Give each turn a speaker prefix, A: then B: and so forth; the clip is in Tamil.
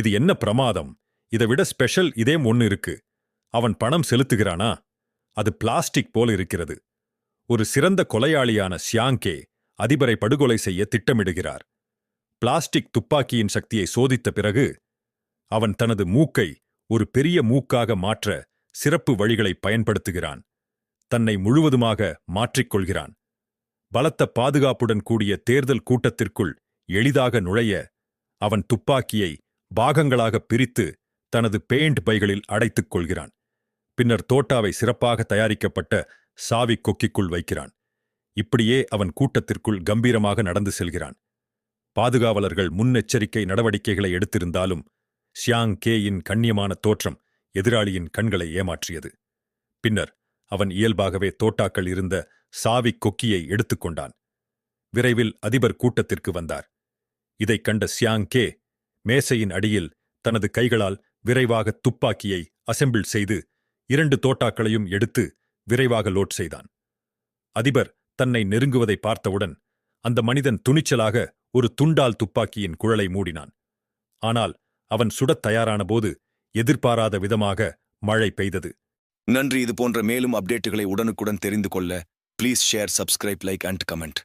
A: இது என்ன பிரமாதம்? இதை விட ஸ்பெஷல் இதேம் ஒன்னு இருக்கு. அவன் பணம் செலுத்துகிறானா? அது பிளாஸ்டிக் போல இருக்கிறது. ஒரு சிறந்த கொலையாளியான ஷியாங்கே அதிபரை படுகொலை செய்ய திட்டமிடுகிறார். பிளாஸ்டிக் துப்பாக்கியின் சக்தியை சோதித்த பிறகு அவன் தனது மூக்கை ஒரு பெரிய மூக்காக மாற்ற சிறப்பு வழிகளை பயன்படுத்துகிறான். தன்னை முழுவதுமாக மாற்றிக்கொள்கிறான். பலத்த பாதுகாப்புடன் கூடிய தேர்தல் கூட்டத்திற்குள் எளிதாக நுழைய அவன் துப்பாக்கியை பாகங்களாக பிரித்து தனது பெயிண்ட் பைகளில் அடைத்துக் கொள்கிறான். பின்னர் தோட்டாவை சிறப்பாக தயாரிக்கப்பட்ட சாவி கொக்கிக்குள் வைக்கிறான். இப்படியே அவன் கூட்டத்திற்குள் கம்பீரமாக நடந்து செல்கிறான். பாதுகாவலர்கள் முன்னெச்சரிக்கை நடவடிக்கைகளை எடுத்திருந்தாலும் ஷியாங் கேயின் கண்ணியமான தோற்றம் எதிராளியின் கண்களை ஏமாற்றியது. பின்னர் அவன் இயல்பாகவே தோட்டாக்கள் இருந்த சாவி கொக்கியை எடுத்துக்கொண்டான் விரைவில் அதிபர் கூட்டத்திற்கு வந்தார். இதைக் கண்ட சியாங் கே மேசையின் அடியில் தனது கைகளால் விரைவாக துப்பாக்கியை அசெம்பிள் செய்து இரண்டு தோட்டாக்களையும் எடுத்து விரைவாக லோட் செய்தான். அதிபர் தன்னை நெருங்குவதை பார்த்தவுடன் அந்த மனிதன் துணிச்சலாக ஒரு துண்டால் துப்பாக்கியின் குழலை மூடினான். ஆனால் அவன் சுடத் தயாரான போது எதிர்பாராத விதமாக மழை பெய்தது.
B: நன்றி. இது போன்ற மேலும் அப்டேட்டுகளை உடனுக்குடன் தெரிந்து கொள்ள please share subscribe like and comment